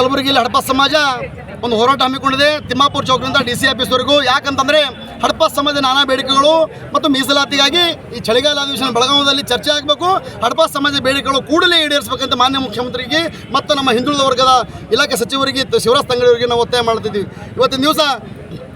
ಕಲಬುರಗಿಯಲ್ಲಿ ಹಡಪ ಸಮಾಜ ಒಂದು ಹೋರಾಟ ಹಮ್ಮಿಕೊಂಡಿದೆ. ತಿಮ್ಮಾಪುರ ಚೌಕದಿಂದ ಡಿ ಸಿ ಆಫೀಸ್ವರೆಗೂ. ಯಾಕಂತಂದರೆ ಹಡಪ ಸಮಾಜದ ನಾನಾ ಬೇಡಿಕೆಗಳು ಮತ್ತು ಮೀಸಲಾತಿಗಾಗಿ ಈ ಚಳಿಗಾಲ ಅಧಿವೇಶನ ಬೆಳಗಾವಿಯಲ್ಲಿ ಚರ್ಚೆ ಆಗಬೇಕು. ಹಡಪ ಸಮಾಜ ಬೇಡಿಕೆಗಳು ಕೂಡಲೇ ಈಡೇರಿಸಬೇಕಂತ ಮಾನ್ಯ ಮುಖ್ಯಮಂತ್ರಿಗೆ ಮತ್ತು ನಮ್ಮ ಹಿಂದುಳಿದ ವರ್ಗದ ಇಲಾಖೆ ಸಚಿವರಿಗೆ, ಶಿವರಾಜ್ ತಂಗಡಿಯವರಿಗೆ ನಾವು ಒತ್ತಾಯ ಮಾಡ್ತಿದ್ವಿ ಇವತ್ತಿನ ದಿವಸ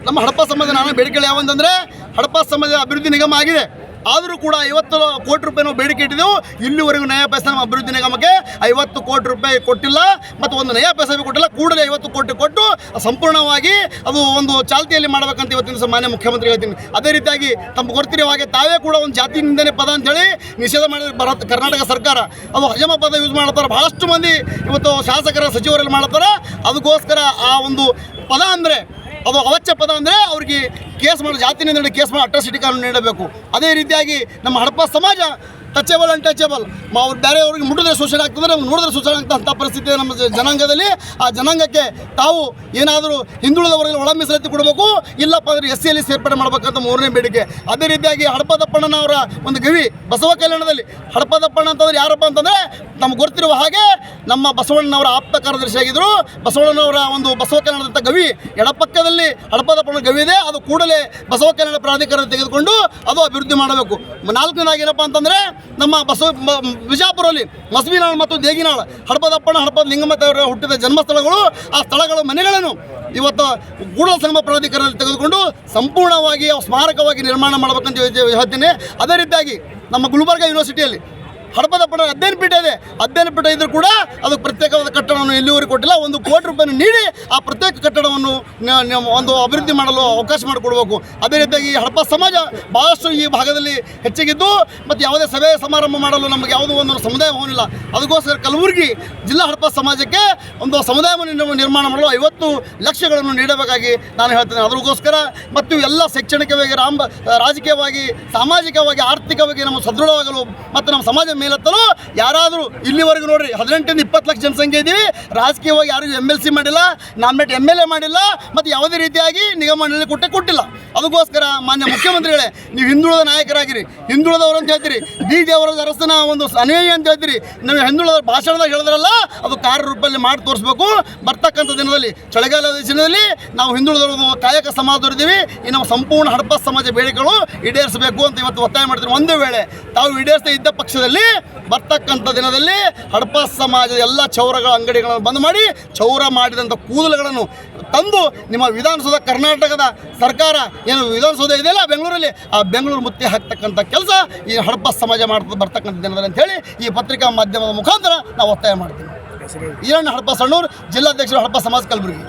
ನಮ್ಮ ಹಡಪ ಸಮಾಜದ ನಾನಾ ಬೇಡಿಕೆಗಳು ಯಾವಂತಂದರೆ ಹಡಪ ಸಮಾಜ ಅಭಿವೃದ್ಧಿ ನಿಗಮ ಆಗಿದೆ. ಆದರೂ ಕೂಡ ಐವತ್ತು ಕೋಟಿ ರೂಪಾಯಿ ನಾವು ಬೇಡಿಕೆ ಇಟ್ಟಿದ್ದೆವು ಇಲ್ಲಿವರೆಗೂ ನಯ ಪೈಸೆ ನಮ್ಮ ಅಭಿವೃದ್ಧಿ ನಿಗಮಕ್ಕೆ ಐವತ್ತು ಕೋಟಿ ರೂಪಾಯಿ ಕೊಟ್ಟಿಲ್ಲ. ಮತ್ತು ಒಂದು ನಯ ಪೈಸೆ ಕೊಟ್ಟಿಲ್ಲ. ಕೂಡಲೇ ಐವತ್ತು ಕೋಟಿ ಕೊಟ್ಟು ಸಂಪೂರ್ಣವಾಗಿ ಅದು ಒಂದು ಚಾಲ್ತಿಯಲ್ಲಿ ಮಾಡಬೇಕಂತ ಇವತ್ತಿನ ದಿವಸ ಮಾನ್ಯ ಮುಖ್ಯಮಂತ್ರಿ ಹೇಳ್ತೀನಿ. ಅದೇ ರೀತಿಯಾಗಿ ತಮ್ಮ ಗೊತ್ತಿರೋ ಹಾಗೆ ತಾವೇ ಕೂಡ ಒಂದು ಜಾತಿ ನಿಂದನೆ ಪದ ಅಂತೇಳಿ ನಿಷೇಧ ಮಾಡಿ ಭಾರತ, ಕರ್ನಾಟಕ ಸರ್ಕಾರ. ಅದು ಹಜಮ ಪದ ಯೂಸ್ ಮಾಡ್ತಾರೆ. ಬಹಳಷ್ಟು ಮಂದಿ ಇವತ್ತು ಶಾಸಕರ, ಸಚಿವರಲ್ಲಿ ಮಾಡ್ತಾರೆ. ಅದಕ್ಕೋಸ್ಕರ ಆ ಒಂದು ಪದ ಅಂದರೆ ಅದು ಅವಚ್ಚ ಪದ ಅಂದರೆ ಅವ್ರಿಗೆ ಕೇಸ್ ಮಾಡಿ ಜಾತಿ ಕೇಸ್ ಮಾಡಿ ಅಟ್ರಾಸಿಟಿ ಕಾನೂನು ನೀಡಬೇಕು. ಅದೇ ರೀತಿಯಾಗಿ ನಮ್ಮ ಹಡಪ ಸಮಾಜ ಟಚೇಬಲ್ ಅನ್ಟಚೇಬಲ್ ಅವ್ರು ಬೇರೆಯವ್ರಿಗೆ ಮುಟ್ಟಿದ್ರೆ ಶೋಷಣೆ ಆಗ್ತದೆ ನಮ್ಗೆ ನೋಡಿದ್ರೆ ಶೋಷಣೆ ಆಗ್ತಂಥ ಪರಿಸ್ಥಿತಿ ನಮ್ಮ ಜನಾಂಗದಲ್ಲಿ. ಆ ಜನಾಂಗಕ್ಕೆ ತಾವು ಏನಾದರೂ ಹಿಂದುಳಿದವರಿಗೆ ಒಳ ಮೀಸಲಾತಿ ಕೊಡಬೇಕು, ಇಲ್ಲಪ್ಪ ಅಂದರೆ ಎಸ್ ಸಿಯಲ್ಲಿ ಸೇರ್ಪಡೆ ಮಾಡಬೇಕಂತ ಮೂರನೇ ಬೇಡಿಕೆ. ಅದೇ ರೀತಿಯಾಗಿ ಹಡಪದಪ್ಪಣ್ಣನವರ ಒಂದು ಗವಿ ಬಸವ ಕಲ್ಯಾಣದಲ್ಲಿ. ಹಡಪದಪ್ಪಣ್ಣ ಅಂತಂದ್ರೆ ಯಾರಪ್ಪ ಅಂತಂದರೆ ನಮ್ಗೆ ಗೊತ್ತಿರುವ ಹಾಗೆ ನಮ್ಮ ಬಸವಣ್ಣನವರ ಆಪ್ತ ಕಾರ್ಯದರ್ಶಿ ಆಗಿದ್ದರು ಬಸವಣ್ಣನವರ ಒಂದು ಬಸವ ಕಲ್ಯಾಣದಂಥ ಗವಿ ಎಡಪಕ್ಕದಲ್ಲಿ ಹಡಪದಪ್ಪಣ್ಣ ಗವಿ ಇದೆ. ಅದು ಕೂಡಲೇ ಬಸವ ಕಲ್ಯಾಣ ಪ್ರಾಧಿಕಾರ ತೆಗೆದುಕೊಂಡು ಅದು ಅಭಿವೃದ್ಧಿ ಮಾಡಬೇಕು. ನಾಲ್ಕನೇದಾಗಿ ಏನಪ್ಪ ಅಂತಂದರೆ ನಮ್ಮ ಬಸವ ಬಿಜಾಪುರಲ್ಲಿ ಮಸ್ಬಿನಾಳ್ ಮತ್ತು ದೇಗಿನಾಳ್ ಹಡಪದಪ್ಪನ ಹಡಪದ ಲಿಂಗಮತವರ ಹುಟ್ಟಿದ ಜನ್ಮಸ್ಥಳಗಳು, ಆ ಸ್ಥಳಗಳ ಮನೆಗಳನ್ನು ಇವತ್ತು ಗೂಢ ಸಂಗಮ ಪ್ರಾಧಿಕಾರದಲ್ಲಿ ತೆಗೆದುಕೊಂಡು ಸಂಪೂರ್ಣವಾಗಿ ಸ್ಮಾರಕವಾಗಿ ನಿರ್ಮಾಣ ಮಾಡಬೇಕಂತ ಹೇಳ್ತಿ- ಹೇಳ್ತೀನಿ ಅದೇ ರೀತಿಯಾಗಿ ನಮ್ಮ ಗುಲ್ಬರ್ಗ ಯೂನಿವರ್ಸಿಟಿಯಲ್ಲಿ ಹಡಪದ ಪಡ ಅಧ್ಯಯನ ಪೀಠ ಇದೆ. ಅಧ್ಯಯನ ಪೀಠ ಇದ್ರೂ ಕೂಡ ಅದಕ್ಕೆ ಪ್ರತ್ಯೇಕವಾದ ಕಟ್ಟಡವನ್ನು ಎಲ್ಲಿವರೆಗೂ ಕೊಟ್ಟಿಲ್ಲ. ಒಂದು ಕೋಟಿ ರೂಪಾಯಿನ ನೀಡಿ ಆ ಪ್ರತ್ಯೇಕ ಕಟ್ಟಡವನ್ನು ಒಂದು ಅಭಿವೃದ್ಧಿ ಮಾಡಲು ಅವಕಾಶ ಮಾಡಿಕೊಡ್ಬೇಕು. ಅದೇ ರೀತಿಯಾಗಿ ಹಡಪ ಸಮಾಜ ಭಾಳಷ್ಟು ಈ ಭಾಗದಲ್ಲಿ ಹೆಚ್ಚಾಗಿದ್ದು, ಮತ್ತು ಯಾವುದೇ ಸಭೆ ಸಮಾರಂಭ ಮಾಡಲು ನಮಗೆ ಯಾವುದೋ ಒಂದು ಸಮುದಾಯ ಭವನಿಲ್ಲ ಅದಕ್ಕೋಸ್ಕರ ಕಲಬುರಗಿ ಜಿಲ್ಲಾ ಹಡಪ ಸಮಾಜಕ್ಕೆ ಒಂದು ಸಮುದಾಯವನ್ನು ನಿರ್ಮಾಣ ಮಾಡಲು ಐವತ್ತು ಲಕ್ಷಗಳನ್ನು ನೀಡಬೇಕಾಗಿ ನಾನು ಹೇಳ್ತೇನೆ. ಅದಕ್ಕೋಸ್ಕರ ಮತ್ತು ಎಲ್ಲ ಶೈಕ್ಷಣಿಕವಾಗಿ, ರಾಮ ರಾಜಕೀಯವಾಗಿ, ಸಾಮಾಜಿಕವಾಗಿ, ಆರ್ಥಿಕವಾಗಿ ನಮ್ಮ ಸದೃಢವಾಗಲು ಮತ್ತು ನಮ್ಮ ಸಮಾಜ ಮೇಲೆತ್ತಲು? ಯಾರಾದರೂ ಇಲ್ಲಿವರೆಗೂ ನೋಡ್ರಿ, ಹದಿನೆಂಟರಿಂದ ಇಪ್ಪತ್ತು ಲಕ್ಷ ಜನಸಂಖ್ಯೆ ಇದ್ದೀವಿ ರಾಜಕೀಯವಾಗಿ ಯಾರಿಗೂ ಎಂ ಎಲ್ ಸಿ ಮಾಡಿಲ್ಲ ನಾಮಿನೇಟ್ ಎಂ ಎಲ್ ಎ ಮಾಡಿಲ್ಲ, ಮತ್ತು ಯಾವುದೇ ರೀತಿಯಾಗಿ ನಿಗಮ ಮಂಡಳಿ ಕೊಟ್ಟೆ ಕೊಟ್ಟಿಲ್ಲ. ಅದಕ್ಕೋಸ್ಕರ ಮಾನ್ಯ ಮುಖ್ಯಮಂತ್ರಿಗಳೇ, ನೀವು ಹಿಂದುಳಿದ ನಾಯಕರಾಗಿರಿ. ಹಿಂದುಳಿದವರು ಅಂತ ಹೇಳ್ತೀರಿ. ಬಿ ದೇವರ ಅರಸನ ಒಂದು ಅನೇಯ ಅಂತ ಹೇಳ್ತೀರಿ. ನಾವು ಹಿಂದುಳಿದ ಭಾಷಣದಾಗ ಹೇಳಿದ್ರಲ್ಲ, ಅದು ಕಾರ್ಯರೂಪದಲ್ಲಿ ಮಾಡಿ ತೋರಿಸ್ಬೇಕು. ಬರ್ತಕ್ಕಂಥ ದಿನದಲ್ಲಿ, ಚಳಿಗಾಲದ ದಿನದಲ್ಲಿ ನಾವು ಹಿಂದುಳಿದವರು ಕಾಯಕ ಸಮಾಜದವರಿದ್ದೀವಿ. ಈ ನಮ್ಮ ಸಂಪೂರ್ಣ ಹಡಪ ಸಮಾಜ ಬೇಡಿಕೆಗಳು ಈಡೇರಿಸಬೇಕು ಅಂತ ಇವತ್ತು ಒತ್ತಾಯ ಮಾಡ್ತೀವಿ ಒಂದೇ ವೇಳೆ ತಾವು ಈಡೇರಿಸದೇ ಇದ್ದ ಪಕ್ಷದಲ್ಲಿ ಬರ್ತಕ್ಕಂಥ ದಿನದಲ್ಲಿ ಹಡಪ ಸಮಾಜದ ಎಲ್ಲ ಚೌರಗಳ ಅಂಗಡಿಗಳನ್ನು ಬಂದ್ ಮಾಡಿ ಚೌರ ಮಾಡಿದಂಥ ಕೂದಲುಗಳನ್ನು ತಂದು ನಿಮ್ಮ ವಿಧಾನಸೌಧ ಕರ್ನಾಟಕದ ಸರ್ಕಾರ ಏನು ವಿಧಾನಸೌಧ ಇದೆಯಲ್ಲ ಬೆಂಗಳೂರಲ್ಲಿ ಆ ಬೆಂಗಳೂರು ಮುತ್ತಿ ಹಾಕ್ತಕ್ಕಂಥ ಕೆಲಸ ಈ ಹಡಪ ಸಮಾಜ ಮಾಡ್ತಾ ಬರ್ತಕ್ಕಂಥ ದಿನದಲ್ಲಿ ಅಂತ ಹೇಳಿ ಈ ಪತ್ರಿಕಾ ಮಾಧ್ಯಮದ ಮುಖಾಂತರ ನಾವು ಒತ್ತಾಯ ಮಾಡ್ತೀವಿ. ಈರಣ್ಣ ಹಡಪ ಸಣ್ಣೂರು ಜಿಲ್ಲಾಧ್ಯಕ್ಷರು ಹಡಪ ಸಮಾಜ ಕಲಬುರಗಿ.